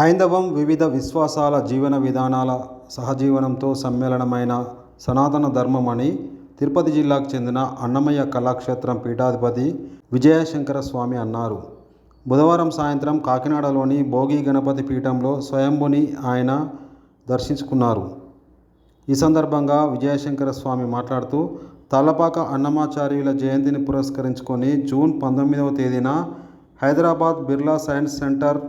హైందవం వివిధ విశ్వాసాల జీవన విధానాల సహజీవనంతో సమ్మేళనమైన సనాతన ధర్మం అని తిరుపతి జిల్లాకు చెందిన అన్నమయ్య కళాక్షేత్రం పీఠాధిపతి విజయశంకర స్వామి అన్నారు. బుధవారం సాయంత్రం కాకినాడలోని భోగి గణపతి పీఠంలో స్వయంభుని ఆయన దర్శించుకున్నారు. ఈ సందర్భంగా విజయశంకర స్వామి మాట్లాడుతూ తలపాక అన్నమాచార్యుల జయంతిని పురస్కరించుకొని జూన్ పంతొమ్మిదవ తేదీన హైదరాబాద్ బిర్లా సైన్స్ సెంటర్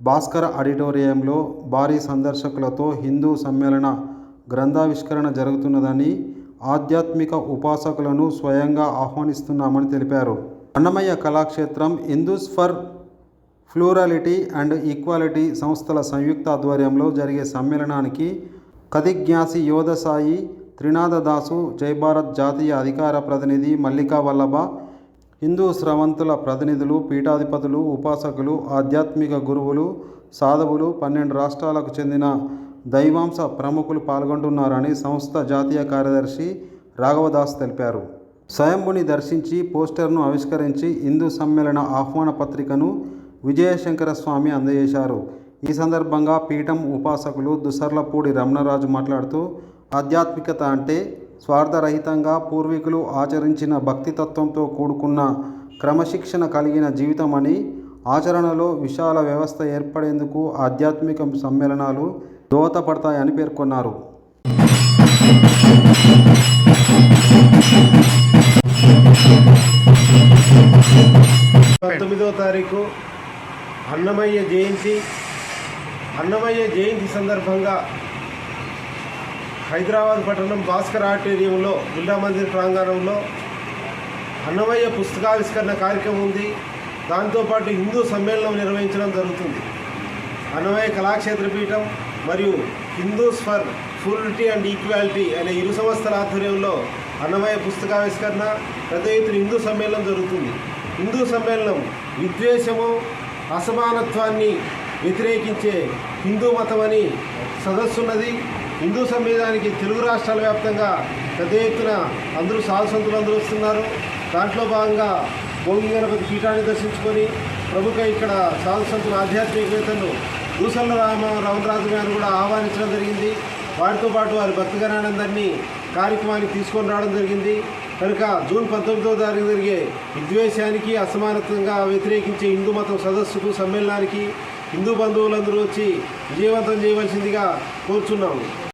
భాస్కర ఆడిటోరియంలో భారీ సందర్శకులతో హిందూ సమ్మేళన గ్రంథావిష్కరణ జరుగుతున్నదని ఆధ్యాత్మిక ఉపాసకులను స్వయంగా ఆహ్వానిస్తున్నామని తెలిపారు. Annamayya Kalakshetram Hindus for plurality and equality సంస్థల సంయుక్త ఆధ్వర్యంలో జరిగే సమ్మేళనానికి కదిజ్ఞాసి యోధసాయి త్రినాథదాసు జైభారత్ జై భారత్ జాతీయ అధికార ప్రతినిధి మల్లికా వల్లభ హిందూ స్రవంతుల ప్రతినిధులు పీఠాధిపతులు ఉపాసకులు ఆధ్యాత్మిక గురువులు సాధువులు పన్నెండు రాష్ట్రాలకు చెందిన దైవాంశ ప్రముఖులు పాల్గొంటున్నారని సంస్థ జాతీయ కార్యదర్శి రాఘవదాస్ తెలిపారు. స్వయంభుని దర్శించి పోస్టర్ను ఆవిష్కరించి హిందూ సమ్మేళన ఆహ్వాన పత్రికను విజయశంకర స్వామి అందజేశారు. ఈ సందర్భంగా పీఠం ఉపాసకులు దుసర్లపూడి రమణరాజు మాట్లాడుతూ ఆధ్యాత్మికత అంటే స్వార్థరహితంగా పూర్వీకులు ఆచరించిన భక్తితత్వంతో కూడుకున్న క్రమశిక్షణ కలిగిన జీవితం అని ఆచరణలో విశాల వ్యవస్థ ఏర్పడేందుకు ఆధ్యాత్మిక సమ్మేళనాలు దోహదపడతాయని పేర్కొన్నారు. పంతొమ్మిదవ తారీఖు అన్నమయ్య జయంతి. అన్నమయ్య జయంతి సందర్భంగా హైదరాబాద్ పట్టణం భాస్కర్ ఆడిటోరియంలో బిర్లా మందిర్ ప్రాంగణంలో అన్నమయ్య పుస్తకావిష్కరణ కార్యక్రమం ఉంది. దాంతోపాటు హిందూ సమ్మేళనం నిర్వహించడం జరుగుతుంది. అన్నమయ్య కళాక్షేత్ర పీఠం మరియు Hindus for plurality and equality అనే ఇరు సంస్థల ఆధ్వర్యంలో అన్నమయ్య పుస్తకావిష్కరణ పెద్ద ఎత్తున హిందూ సమ్మేళనం జరుగుతుంది. హిందూ సమ్మేళనం విద్వేషము అసమానత్వాన్ని వ్యతిరేకించే హిందూ మతమని సదస్సు సదస్సున్నది హిందూ సమ్మేళనానికి తెలుగు రాష్ట్రాల వ్యాప్తంగా పెద్ద ఎత్తున అందరూ సాధుసంతులు అందరూ వస్తున్నారు. దాంట్లో భాగంగా భోగి గణపతి పీఠాన్ని దర్శించుకొని ప్రముఖ ఇక్కడ సాధు ఆధ్యాత్మిక ఆధ్యాత్మికవేత్తలు భూసల్ల రామ రమణరాజు గారిని కూడా ఆహ్వానించడం జరిగింది. వారితో పాటు వారి భక్తగణానందరినీ కార్యక్రమానికి తీసుకొని రావడం జరిగింది. కనుక జూన్ పంతొమ్మిదవ తారీఖు జరిగే విద్వేషానికి అసమానతంగా వ్యతిరేకించే హిందూ మతం సదస్సుకు సమ్మేళనానికి హిందూ బంధువులందరూ వచ్చి విజయవంతం చేయవలసిందిగా కోరుచున్నాము.